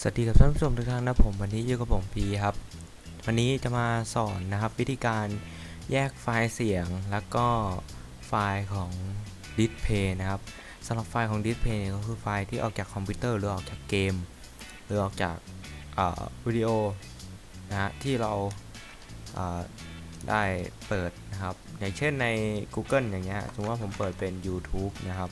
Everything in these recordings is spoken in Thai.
สวัสดีกับท่านผู้ชมทุกท่านนะผมวันนี้อยู่กับผมพีครับ วันนี้จะมาสอนนะครับวิธีการแยกไฟล์เสียงแล้วก็ไฟล์ของ Display นะครับสำหรับไฟล์ของ Display เนี่ยก็คือไฟล์ที่ออกจากคอมพิวเตอร์หรือออกจากเกม หรือออกจากวิดีโอนะฮะที่เราเอ่อได้เปิดนะครับ อย่างเช่นใน Google อย่างเงี้ยสมมติว่าผมเปิดเป็น YouTube นะครับ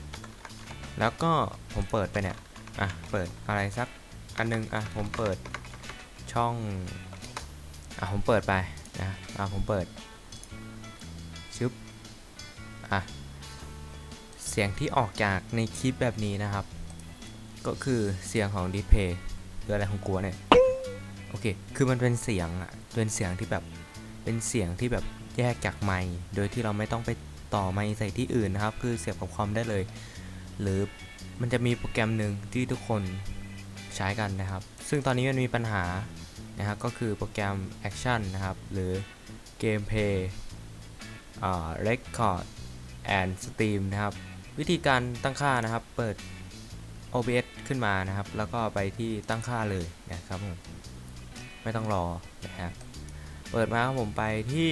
แล้วก็ผมเปิดไปเนี่ยอะเปิดอะไรสัก อันหนึงอะผมเปิดช่องอะผมเปิดไปนะอะผมเปิดชึบอะเสียงที่ออกจากในคลิปแบบนี้นะครับ ก็คือเสียงของดิสเพย์หรืออะไรของกัวเนี่ยโอเค คือมันเป็นเสียงอะเป็นเสียงที่แบบเป็นเสียงที่แบบแยกจากไมค์โดยที่เราไม่ต้องไปต่อไมค์ใส่ที่อื่นนะครับ คือเสียบกับคอมได้เลย หรือมันจะมีโปรแกรมหนึ่งที่ทุกคน ใช้กันนะครับ ซึ่งตอนนี้มันมีปัญหานะครับก็คือโปรแกรม Action นะครับ หรือ Gameplay อ่า Record and Stream นะครับ วิธีการตั้งค่านะครับเปิด OBS ขึ้นมานะครับ แล้วก็ไปที่ตั้งค่าเลยนะครับผมไม่ต้องรอนะครับเปิดมาครับผมไปที่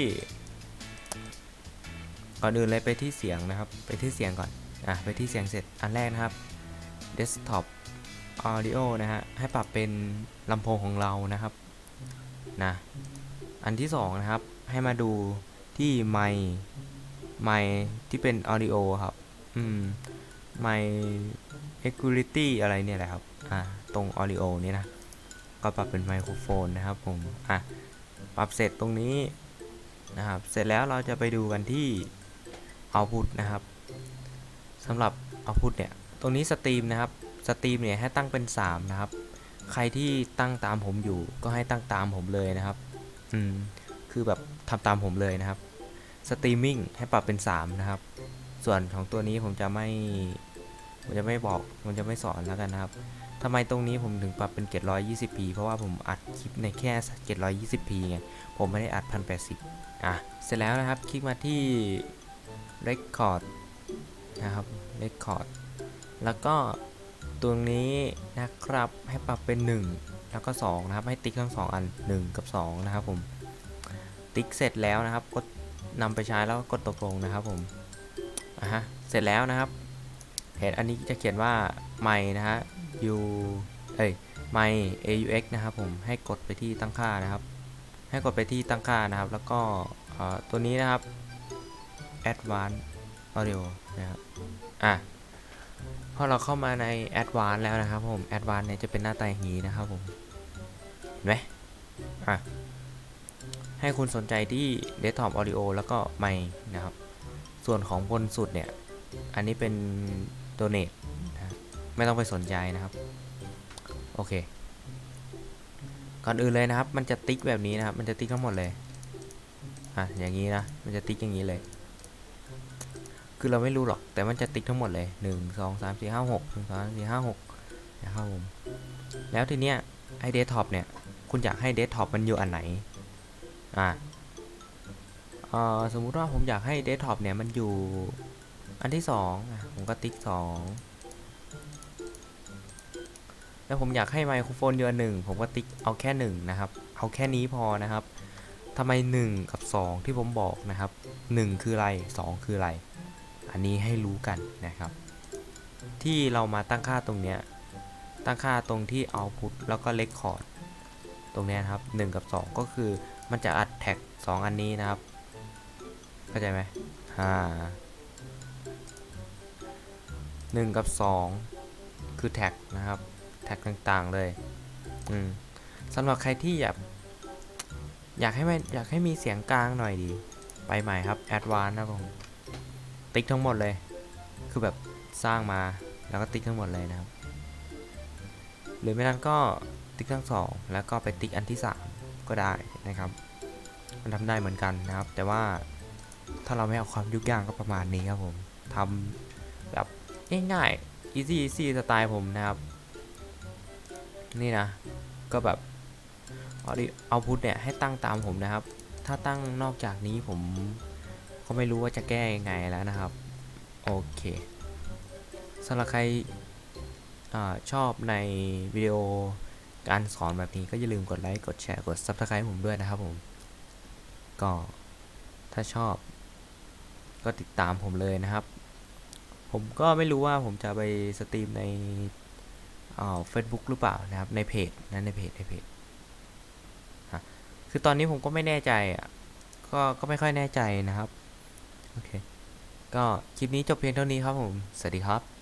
ก่อนอื่นเลยไปที่เสียงนะครับ ไปที่เสียงก่อนอะไปที่เสียงเสร็จอันแรกนะครับ Desktop Audio นะฮะ ให้ปรับเป็นลำโพงของเรานะครับ นะ อันที่สองนะครับ ให้มาดูที่ไมค์ไมค์ที่เป็น Audio ครับ อืม ไมค์ Equality อะไรเนี่ยแหละครับ อ่า ตรง Audio นี่นะ ก็ปรับเป็นไมโครโฟนนะครับผม อะ ปรับเสร็จตรงนี้นะครับ เสร็จแล้วเราจะไปดูกันที่ Output นะครับสำหรับ Output เนี่ย ตรงนี้สตรีมนะครับ สตรีมเนี่ยให้ตั้งเป็น 3 นะครับ ใครที่ตั้งตามผมอยู่ ก็ให้ตั้งตามผมเลยนะครับ อืม คือแบบทำตามผมเลยนะครับ สตรีมมิ่งให้ปรับเป็น 3 นะครับ ส่วนของตัวนี้ผมจะไม่ ผมจะไม่บอก ผมจะไม่สอนแล้วกันนะครับทำไมตรงนี้ผมถึงปรับเป็น 720p เพราะว่าผมอัดคลิปในแค่ 720p ไง ผมไม่ได้อัด 1080 อะ เสร็จแล้วนะครับ คลิกมาที่ record นะครับ record แล้วก็ ตรงนี้นะครับให้ปรับเป็น 1 แล้วก็ 2 นะครับ ให้ติ๊กทั้ง 2 อัน 1 กับ 2 นะครับผม ติ๊กเสร็จแล้วนะครับกดนำไปใช้แล้วกดตกลงนะครับผมอะฮะเสร็จแล้วนะครับเห็นอันนี้จะเขียนว่าไม่นะฮะ u เอ้ยไม่ aux นะครับผมให้กดไปที่ตั้งค่านะครับ ให้กดไปที่ตั้งค่านะครับ แล้วก็ตัวนี้นะครับ advanced audio นะครับอะ พอเราเข้ามาใน a d v a n c e แล้วนะครับผม a d v a n c e เนี่ยจะเป็นหน้าตาอย่างนี้นะครับผมเห็นไหมอะให้คุณสนใจที่ Desktop Audio แล้วก็ไมค์นะครับ ส่วนของบนสุดเนี่ย อันนี้เป็น Donate นะไม่ต้องไปสนใจนะครับ โอเค ก่อนอื่นเลยนะครับ มันจะติ๊กแบบนี้นะครับ มันจะติ๊กทั้งหมดเลย อะ อย่างนี้นะ มันจะติ๊กอย่างนี้เลย คือเราไม่รู้หรอก แต่มันจะติ๊กทั้งหมดเลย 1 2 3 4 5 6 1 2 3 4 5 6นะครับผมแล้วทีเนี้ยไอเดสก์ท็อปเนี่ย คุณอยากให้เดสก์ท็อปมันอยู่อันไหน อ่าเอ่อสมมุติว่าผมอยากให้เดสก์ท็อปเนี่ยมันอยู่อันที่2อะผมก็ติ๊ก 2 แล้วผมอยากให้ไมโครโฟนอยู่อันหนึ่งผมก็ติ๊กเอาแค่ 1 นะครับ เอาแค่นี้พอนะครับทำไม 1 กับ 2 ที่ผมบอกนะครับ 1 คืออะไร 2 คืออะไร อันนี้ให้รู้กันนะครับ ที่เรามาตั้งค่าตรงเนี้ยตั้งค่าตรงที่ output แล้วก็ record ตรงนี้นครับ 1 กับ 2 ก็คือมันจะอัดแท็ก 2 อันนี้นะครับ เข้าใจไหมอ่าหนึ่งกับ 2 คือแท็กนะครับ แท็กต่างๆเลยอืมสำหรับใครที่อยากอยากให้มันอยากให้มีเสียงกลางหน่อยดี ไปใหม่ครับ Advanced นะผม ติ๊กทั้งหมดเลย คือแบบสร้างมาแล้วก็ติ๊กทั้งหมดเลยนะครับ หรือไม่นั้นก็ติ๊กทั้งสองแล้วก็ไปติ๊กอันที่ 3 ก็ได้นะครับ มันทำได้เหมือนกันนะครับ แต่ว่าถ้าเราไม่เอาความยุ่งยากก็ประมาณนี้ครับผมทำแบบง่ายๆ easy easy สไตล์ผมนะครับ นี่นะ ก็แบบเอาพุทเนี่ยให้ตั้งตามผมนะครับ ถ้าตั้งนอกจากนี้ผม ก็ไม่รู้ว่าจะแก้ยังไงแล้วนะครับ โอเคสำหรับใครอชอบในวิดีโอการสอนแบบนี้ก็อย่าลืมกดไลค์ กดแชร์ กด Subscribe ผมด้วยนะครับผม ก็ถ้าชอบ ก็ติดตามผมเลยนะครับ ผมก็ไม่รู้ว่าผมจะไปสตรีมในเฟซบุ๊กหรือเปล่านะครับ ในเพจนะในเพจในเพจคือตอนนี้ผมก็ไม่แน่ใจอะก็ก็ไม่ค่อยแน่ใจนะครับ โอเค ก็คลิปนี้จบเพียงเท่านี้ครับผม สวัสดีครับ